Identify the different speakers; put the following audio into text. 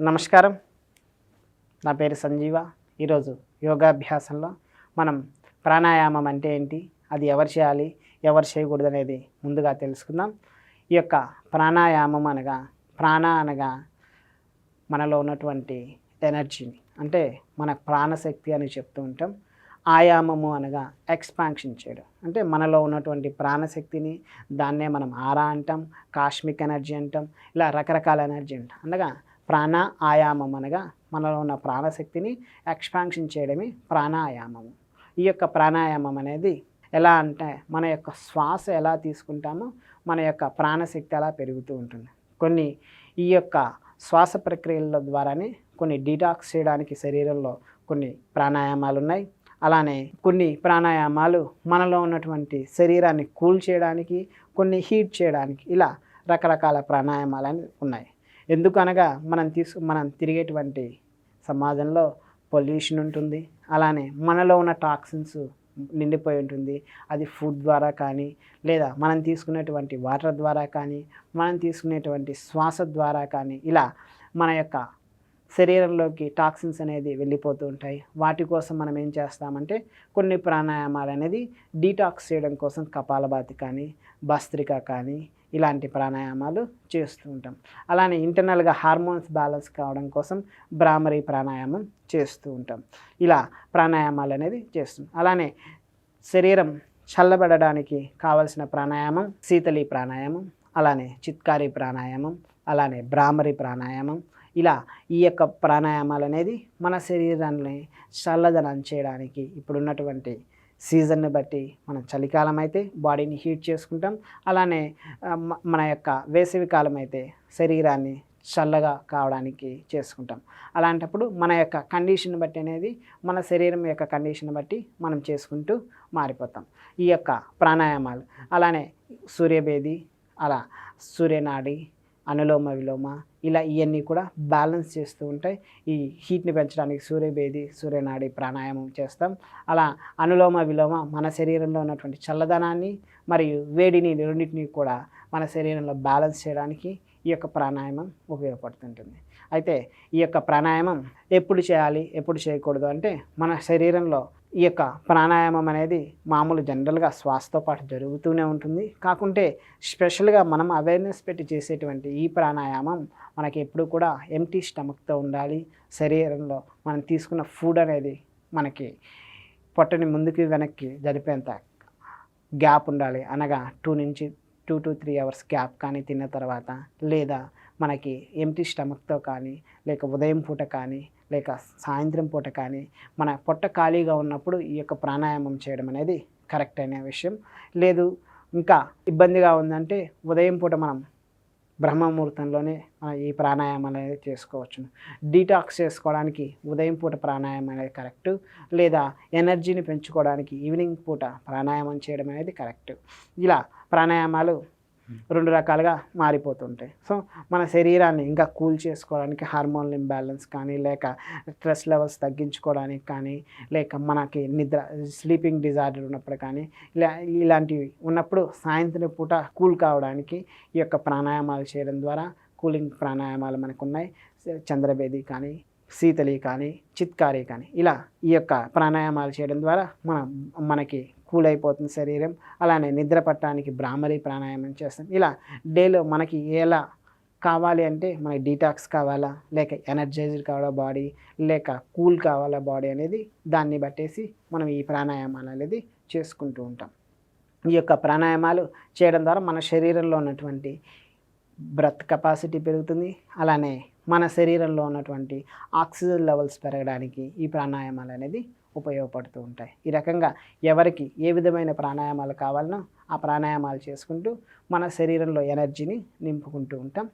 Speaker 1: నమస్కారం. నా పేరు సంజీవ. ఈరోజు యోగాభ్యాసంలో మనం ప్రాణాయామం అంటే ఏంటి? అది ఎవరు చేయాలి? ఎవరు చేయకూడదు అనేది ముందుగా తెలుసుకుందాం. ఈ యొక్క ప్రాణాయామం అనగా ప్రాణ అనగా మనలో ఉన్నటువంటి ఎనర్జీని అంటే మన ప్రాణశక్తి అని చెప్తూ ఉంటాం. ఆయామము అనగా ఎక్స్పాన్షన్ చేయడం. అంటే మనలో ఉన్నటువంటి ప్రాణశక్తిని దాన్నే మనం ఆరా అంటాం కాస్మిక్ ఎనర్జీ అంటాం ఇలా రకరకాల ఎనర్జీ అంటాం. అనగా ప్రాణ ఆయామం అనగా మనలో ఉన్న ప్రాణశక్తిని ఎక్స్పాన్షన్ చేయడమే ప్రాణాయామము. ఈ యొక్క ప్రాణాయామం అనేది ఎలా అంటే మన యొక్క శ్వాస ఎలా తీసుకుంటామో మన యొక్క ప్రాణశక్తి అలా పెరుగుతూ ఉంటుంది. కొన్ని ఈ యొక్క శ్వాస ప్రక్రియల ద్వారానే కొన్ని డీటాక్స్ చేయడానికి శరీరంలో కొన్ని ప్రాణాయామాలు ఉన్నాయి. అలానే కొన్ని ప్రాణాయామాలు మనలో ఉన్నటువంటి శరీరాన్ని కూల్ చేయడానికి కొన్ని హీట్ చేయడానికి ఇలా రకరకాల ప్రాణాయామాలు ఉన్నాయి. ఎందుకనగా మనం తీసు మనం తిరిగేటువంటి సమాజంలో పొల్యూషన్ ఉంటుంది అలానే మనలో ఉన్న టాక్సిన్స్ నిండిపోయి ఉంటుంది. అది ఫుడ్ ద్వారా కానీ లేదా మనం తీసుకునేటువంటి వాటర్ ద్వారా కానీ మనం తీసుకునేటువంటి శ్వాస ద్వారా కానీ ఇలా మన యొక్క శరీరంలోకి టాక్సిన్స్ అనేది వెళ్ళిపోతూ ఉంటాయి. వాటి కోసం మనం ఏం చేస్తామంటే కొన్ని ప్రాణాయామాలు అనేది డీటాక్స్ చేయడం కోసం కపాలభాతి కానీ భస్త్రిక కానీ ఇలాంటి ప్రాణాయామాలు చేస్తూ ఉంటాం. అలానే ఇంటర్నల్గా హార్మోన్స్ బ్యాలెన్స్ కావడం కోసం భ్రామరీ ప్రాణాయామం చేస్తూ ఉంటాం. ఇలా ప్రాణాయామాలు అనేది చేస్తాం. అలానే శరీరం చల్లబడడానికి కావలసిన ప్రాణాయామం శీతలి ప్రాణాయామం అలానే చిత్కారి ప్రాణాయామం అలానే భ్రామరి ప్రాణాయామం. ఇలా ఈ యొక్క ప్రాణాయామాలు అనేది మన శరీరాన్ని చల్లదనం చేయడానికి ఇప్పుడున్నటువంటి సీజన్ని బట్టి మనం చలికాలం అయితే బాడీని హీట్ చేసుకుంటాం. అలానే మన యొక్క వేసవి కాలం అయితే శరీరాన్ని చల్లగా కావడానికి చేసుకుంటాం. అలాంటప్పుడు మన యొక్క కండిషన్ బట్టి అనేది మన శరీరం యొక్క కండిషన్ బట్టి మనం చేసుకుంటూ మారిపోతాం. ఈ యొక్క ప్రాణాయామాలు. అలానే సూర్యభేది అలా సూర్యనాడి అనులోమ విలోమ ఇలా ఇవన్నీ కూడా బ్యాలెన్స్ చేస్తూ ఉంటాయి ఈ హీట్ని పెంచడానికి సూర్యభేది సూర్యనాడి ప్రాణాయామం చేస్తాం. అలా అనులోమ విలోమ మన శరీరంలో ఉన్నటువంటి చల్లదనాన్ని మరియు వేడిని రెండింటిని కూడా మన శరీరంలో బ్యాలెన్స్ చేయడానికి ఈ యొక్క ప్రాణాయామం ఉపయోగపడుతుంటుంది. అయితే ఈ యొక్క ప్రాణాయామం ఎప్పుడు చేయాలి ఎప్పుడు చేయకూడదు అంటే మన శరీరంలో ఈ యొక్క ప్రాణాయామం అనేది మామూలు జనరల్గా శ్వాసతో పాటు జరుగుతూనే ఉంటుంది. కాకుంటే స్పెషల్గా మనం అవేర్నెస్ పెట్టి చేసేటువంటి ఈ ప్రాణాయామం మనకి ఎప్పుడు కూడా ఎంటీ స్టమక్తో ఉండాలి. శరీరంలో మనం తీసుకున్న ఫుడ్ అనేది మనకి పొట్టని ముందుకి వెనక్కి జరిపేంత గ్యాప్ ఉండాలి. అనగా టూ నుంచి two to three hours gap కానీ తిన్న తర్వాత లేదా మనకి ఎంటీ స్టమక్తో కానీ లేక ఉదయం పూట కానీ లేక సాయంత్రం పూట కానీ మన పొట్ట ఖాళీగా ఉన్నప్పుడు ఈ యొక్క ప్రాణాయామం చేయడం అనేది కరెక్ట్ అయిన విషయం. లేదు ఇంకా ఇబ్బందిగా ఉందంటే ఉదయం పూట మనం బ్రహ్మముహూర్తంలోనే మనం ఈ ప్రాణాయామాలు అనేది చేసుకోవచ్చు. డీటాక్స్ చేసుకోవడానికి ఉదయం పూట ప్రాణాయామం అనేది కరెక్ట్. లేదా ఎనర్జీని పెంచుకోవడానికి ఈవినింగ్ పూట ప్రాణాయామం చేయడం అనేది కరెక్ట్. ఇలా ప్రాణాయామాలు రెండు రకాలుగా మారిపోతుంటాయి. సో మన శరీరాన్ని ఇంకా కూల్ చేసుకోవడానికి హార్మోన్ ఇంబ్యాలెన్స్ కానీ లేక స్ట్రెస్ లెవెల్స్ తగ్గించుకోవడానికి కానీ లేక మనకి నిద్ర స్లీపింగ్ డిజార్డర్ ఉన్నప్పుడు కానీ ఇలా ఇలాంటివి ఉన్నప్పుడు సాయంత్రం పూట కూల్ కావడానికి ఈ యొక్క ప్రాణాయామాలు చేయడం ద్వారా కూలింగ్ ప్రాణాయామాలు మనకు ఉన్నాయి చంద్రబేది కానీ శీతలి కానీ చిత్కారి కానీ ఇలా ఈ యొక్క ప్రాణాయామాలు చేయడం ద్వారా మన మనకి కూల్ అయిపోతుంది శరీరం. అలానే నిద్ర పట్టడానికి భ్రామరి ప్రాణాయామం చేస్తాం. ఇలా డేలో మనకి ఎలా కావాలి అంటే మనకి డీటాక్స్ కావాలా లేక ఎనర్జైజ్డ్ కావాలా బాడీ లేక కూల్ కావాలా బాడీ అనేది దాన్ని బట్టేసి మనం ఈ ప్రాణాయామాలు అనేది చేసుకుంటూ ఉంటాం. ఈ యొక్క ప్రాణాయామాలు చేయడం ద్వారా మన శరీరంలో ఉన్నటువంటి బ్రత్ కెపాసిటీ పెరుగుతుంది. అలానే మన శరీరంలో ఉన్నటువంటి ఆక్సిజన్ లెవెల్స్ పెరగడానికి ఈ ప్రాణాయామాలు అనేది ఉపయోగపడుతూ ఉంటాయి. ఈ రకంగా ఎవరికి ఏ విధమైన ప్రాణాయామాలు కావాలనో ఆ ప్రాణాయామాలు చేసుకుంటూ మన శరీరంలో ఎనర్జీని నింపుకుంటూ ఉంటాం.